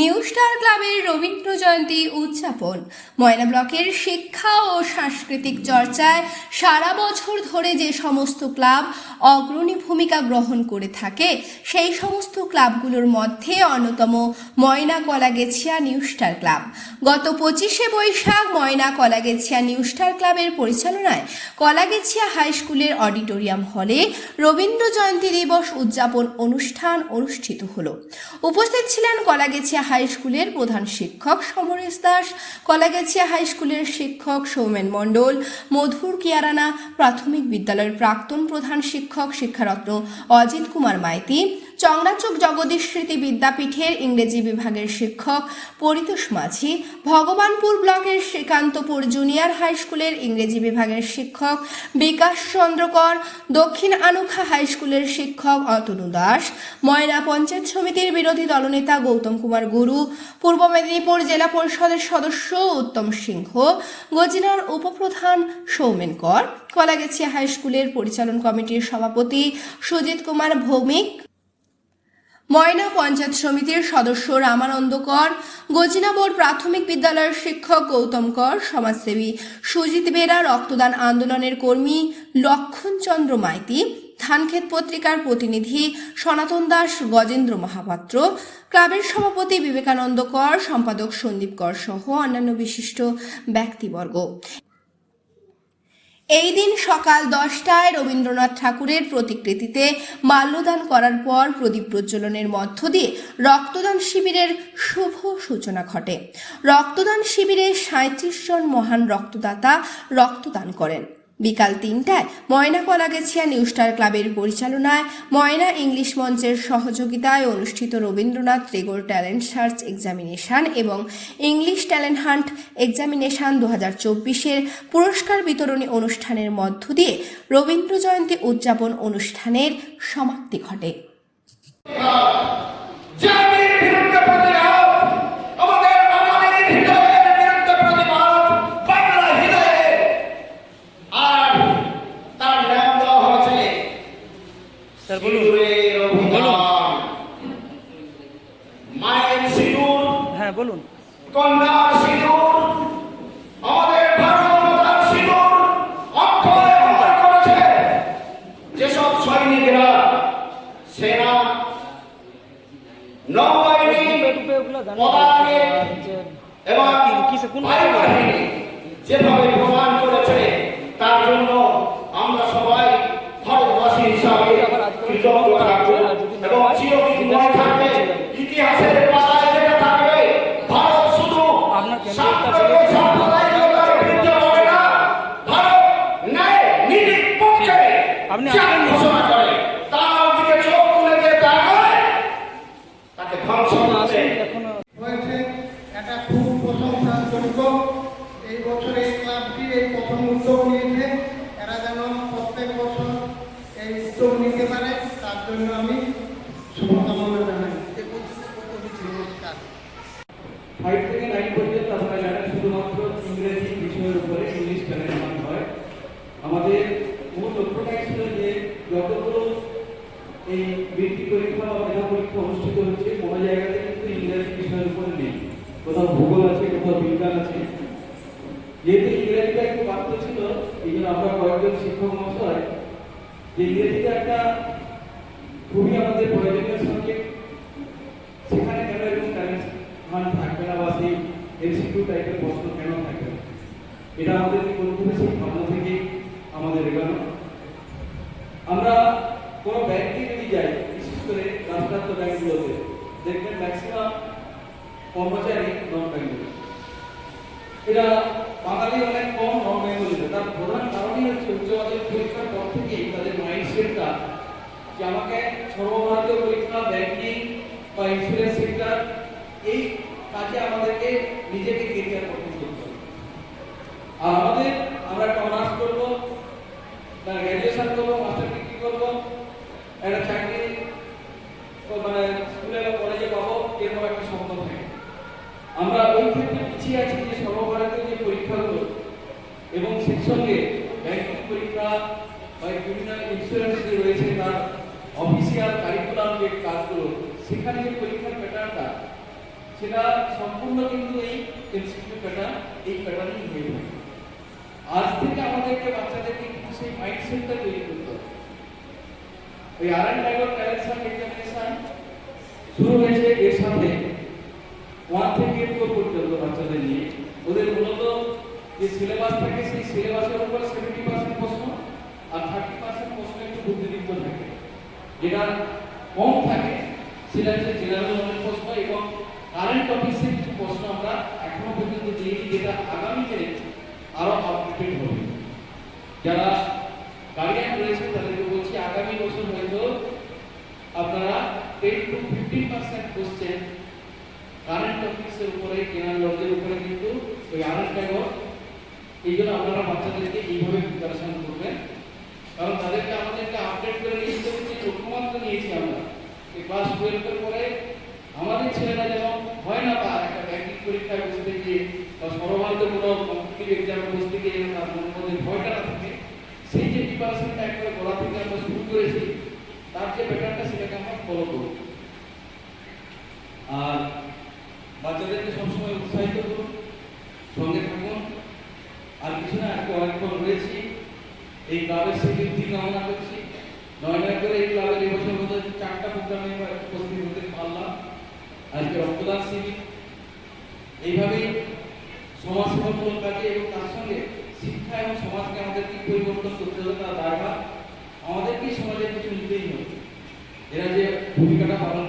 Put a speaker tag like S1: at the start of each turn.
S1: New star ক্লাবের রবীন্দ্র জয়ন্তী উদযাপন। ময়না ব্লকের শিক্ষা ও সাংস্কৃতিক চর্চায় সারা বছর ধরে যে সমস্ত ক্লাব অগ্রণী ভূমিকা গ্রহণ করে থাকে, সেই সমস্ত ক্লাবগুলোর মধ্যে অন্যতম Moyna Kalagechhia new star club গত পঁচিশে বৈশাখ ময়না কলাগেছিয়া নিউ স্টার ক্লাবের পরিচালনায় কলাগেছিয়া হাই স্কুলের অডিটোরিয়াম হলে রবীন্দ্র জয়ন্তী দিবস উদযাপন অনুষ্ঠান অনুষ্ঠিত হলো। উপস্থিত ছিলেন কলাগেছিয়া হাই স্কুলের প্রধান শিক্ষক সমরেশ দাস, কলাগেছিয়া হাই স্কুলের শিক্ষক সৌমেন মণ্ডল, মধুর কিয়ারানা প্রাথমিক বিদ্যালয়ের প্রাক্তন প্রধান শিক্ষক শিক্ষারত্ন অজিত কুমার মাইতি চংরাচক জগদীশ স্মৃতি বিদ্যাপীঠের ইংরেজি বিভাগের শিক্ষক পরিতোষ মাঝি, ভগবানপুর ব্লকের শ্রীকান্তপুর জুনিয়র হাই স্কুলের ইংরেজি বিভাগের শিক্ষক বিকাশ চন্দ্রকর, দক্ষিণ আনুখা হাই স্কুলের শিক্ষক অতনু দাস, ময়না পঞ্চায়েত সমিতির বিরোধী দলনেতা গৌতম কুমার গুরু, পূর্ব মেদিনীপুর জেলা পরিষদের সদস্য উত্তম সিংহ, গজিনার উপপ্রধান সৌমেন কর, কলাগেছিয়া হাই স্কুলের পরিচালন কমিটির সভাপতি সুজিত কুমার ভৌমিক ময়না পঞ্চায়েত সমিতির সদস্য রামানন্দ কর গজিনাবোর প্রাথমিক বিদ্যালয়ের শিক্ষক গৌতম কর, সমাজসেবী সুজিত বেরা, রক্তদান আন্দোলনের কর্মী লক্ষণচন্দ্র মাইতি, ধানক্ষেত পত্রিকার প্রতিনিধি সনাতন দাস, গজেন্দ্র মহাপাত্র, ক্লাবের সভাপতি বিবেকানন্দ কর, সম্পাদক সন্দীপ কর সহ অন্যান্য বিশিষ্ট ব্যক্তিবর্গ। এই দিন সকাল দশটায় রবীন্দ্রনাথ ঠাকুরের প্রতিকৃতিতে মাল্যদান করার পর প্রদীপ প্রজ্বলনের মধ্য দিয়ে রক্তদান শিবিরের শুভ সূচনা ঘটে। রক্তদান শিবিরে সাঁত্রিশ জন মহান রক্তদাতা রক্তদান করেন। বিকাল তিনটায় ময়না কলাগেছিয়া নিউ স্টার ক্লাবের পরিচালনায় ময়না ইংলিশ মঞ্চের সহযোগিতায় অনুষ্ঠিত Rabindranath Tagore talent search examination এবং ইংলিশ ট্যালেন্ট হান্ট এক্সামিনেশন দু হাজার চব্বিশের পুরস্কার বিতরণী অনুষ্ঠানের মধ্য দিয়ে রবীন্দ্র জয়ন্তী উদযাপন অনুষ্ঠানের সমাপ্তি ঘটে।
S2: কিসে- কোন
S3: যেভাবে প্রমাণ করেছে তার জন্য আমরা সবাই ভারতবাসী হিসাবে কৃতজ্ঞ থাকব এবং চিরদিন মনে থাকবে ইতিহাসের পাতায় যেটা থাকবে ভারত শুধু
S2: আপনার কেন্দ্রটা
S3: সাম্প্রদায়িক
S2: ছিল-
S3: সাম্প্রদায়িকতার বিরুদ্ধে লড়ে না ভারত ন্যায় নীতির পক্ষে
S2: আপনি
S3: যা
S2: আসবেন না।
S3: ঘোষণা করে তার দিকে চোখ তুলে দিয়ে তাকায় তাকে ধ্বংস করতে
S2: এখনও
S4: হয়েছে এটা খুব প্রশংসাযোগ্য এই বছর এই ক্লাবটি এই প্রথম উদ্যোগ নিয়েছে এরা যেন প্রত্যেক বছর এই উদ্যোগ নিতে পারে তার জন্য আমি শুভকামনা জানাই।
S5: ফাইভ থেকে নাইন পর্যন্ত আপনারা জানেন, শুধুমাত্র ইংরেজি বিষয়ের উপরে ইংলিশ ট্যালেন্ট হয়। আমাদের মূল লক্ষ্যটাই ছিল যে যতগুলো এই বৃত্তি পরীক্ষা বা মেধা পরীক্ষা অনুষ্ঠিত হচ্ছে, কোনো জায়গাতে কিন্তু ইংরেজি বিষয়ের উপরে নেই। কোথাও ভূগোল আছে, কোথাও বিজ্ঞান আছে। যেহেতু ইংরেজিটা একটু বাধ্য ছিল, এই জন্য আমরা কয়েকজন শিক্ষক মহাশয় যে ইংরেজিটা একটা খুবই আমাদের প্রয়োজনীয় সাবজেক্ট সেখানে কেন এরকম ট্যালেন্ট মান থাকবে না বা সেই এমসিকিউ টাইপের প্রশ্ন কেন থাকবে না? এটা আমাদেরকে হবে সেই ভাবনা থেকে আমাদের এগোনো আমরা কোনো ব্যাংকে যদি যাই, বিশেষ করে রাষ্ট্রায়ত্ত ব্যাংকগুলোতে দেখবেন ম্যাক্সিমাম কর্মচারী নন বেঙ্গলি এরা বাঙালি অনেক কম নন বেঙ্গলিতে তার প্রধান কারণই হচ্ছে উচ্চ মাধ্যমিক পরীক্ষার পর থেকেই তাদের মাইন্ডসেটটা যে আমাকে সর্বভারতীয় পরীক্ষা ব্যাংকিং বা ইন্স্যুরেন্স সেক্টর এই কাজে আমাদেরকে নিজেকে কেরিয়ার করতে হবে আর আমাদের আমরা একটা অনার্স করব গ্র্যাজুয়েশন করব মাস্টার ডিগ্রি করব, একটা চাকরি মানে স্কুলে বা কলেজে পাবো, এরকম একটা স্বপ্ন থাকে আমরা ওই ক্ষেত্রে পিছিয়ে আছি যে সর্বভারতীয় যে পরীক্ষাগুলো এবং সেই সঙ্গে ব্যাংকিং পরীক্ষা বা ক্রিমিনাল ইন্স্যুরেন্স যে রয়েছে তার যে কাজগুলো, সেখানে যে পরীক্ষার প্যাটার্নটা সেটা সম্পূর্ণ কিন্তু এই এমসিকিউ প্যাটার্ন এই প্যাটার্নই হয়ে থাকে আজ থেকে আমাদেরকে বাচ্চাদেরকে কিন্তু সেই মাইন্ডসেটটা তৈরি করতে হবে। ওই R N Tagore correction examination শুরু হয়েছে এর সাথে। ওয়ান থেকে ফোর পর্যন্ত বাচ্চাদের নিয়ে। ওদের মূলত যে সিলেবাস থাকে, সেই সিলেবাসের উপর সেভেন্টি পার্সেন্ট প্রশ্ন আর থার্টি পার্সেন্ট প্রশ্ন একটু বুদ্ধিদীপ্ত থাকে। যেটা কম থাকে, সেটা হচ্ছে জেনারেল প্রশ্ন এবং কারেন্ট অফিসের কিছু প্রশ্ন আমরা এখনও পর্যন্ত দিয়েছি যেটা আগামী দিনে আরও আপডেটেড হবে। যারা গার্ডিয়ান রয়েছে তাদেরকে বলছি আগামী বছর হয়তো আপনারা ten to fifteen percent question current টপিক্সের উপরে জেনারেল নলেজের উপরে কিন্তু ওই আরেক এই জন্য আপনারা বাচ্চাদেরকে এইভাবে প্রিপারেশন করবেন কারণ তাদেরকে আমাদেরকে আপডেট করে নিয়ে যেতে হচ্ছে লক্ষ্যমাত্রা নিয়েছি আমরা এই ক্লাস টুয়েলভের পরে আমাদের ছেলেরা যেন ভয় না পায় একটা ব্যাংকিং পরীক্ষায় বসতে গিয়ে বা সর্বভারত কোনো কম্পিটিটিভ এক্সামে বসতে গিয়ে তার মনের মধ্যে ভয়টা না থাকে, সেই যে প্রিপারেশনটা একবারে গলা থেকে আমরা শুরু করেছি, তার যে ব্যাপারটা সেটাকে আমরা ফলো করব। আর বাচ্চাদেরকে সবসময় উৎসাহিত করুন সঙ্গে থাকুন। আর কিছু না আজকে অনেকক্ষণ রয়েছি। এই ক্লাবের স্বীকৃতি কামনা করছি। নয় নয় করে এই ক্লাবের এবছর মধ্যে চারটা প্রোগ্রামে উপস্থিত হতে পারলাম। আজকে রক্তদান শিবির। এইভাবেই সমাজসেবামূলক কাজে এবং তার সঙ্গে শিক্ষা এবং সমাজকে আমাদেরকে পরিবর্তন করতে হবে তার দায়ভার। আমাদেরকেই সমাজের কিছু নিতেই হবে। এরা যে ভূমিকাটা পালন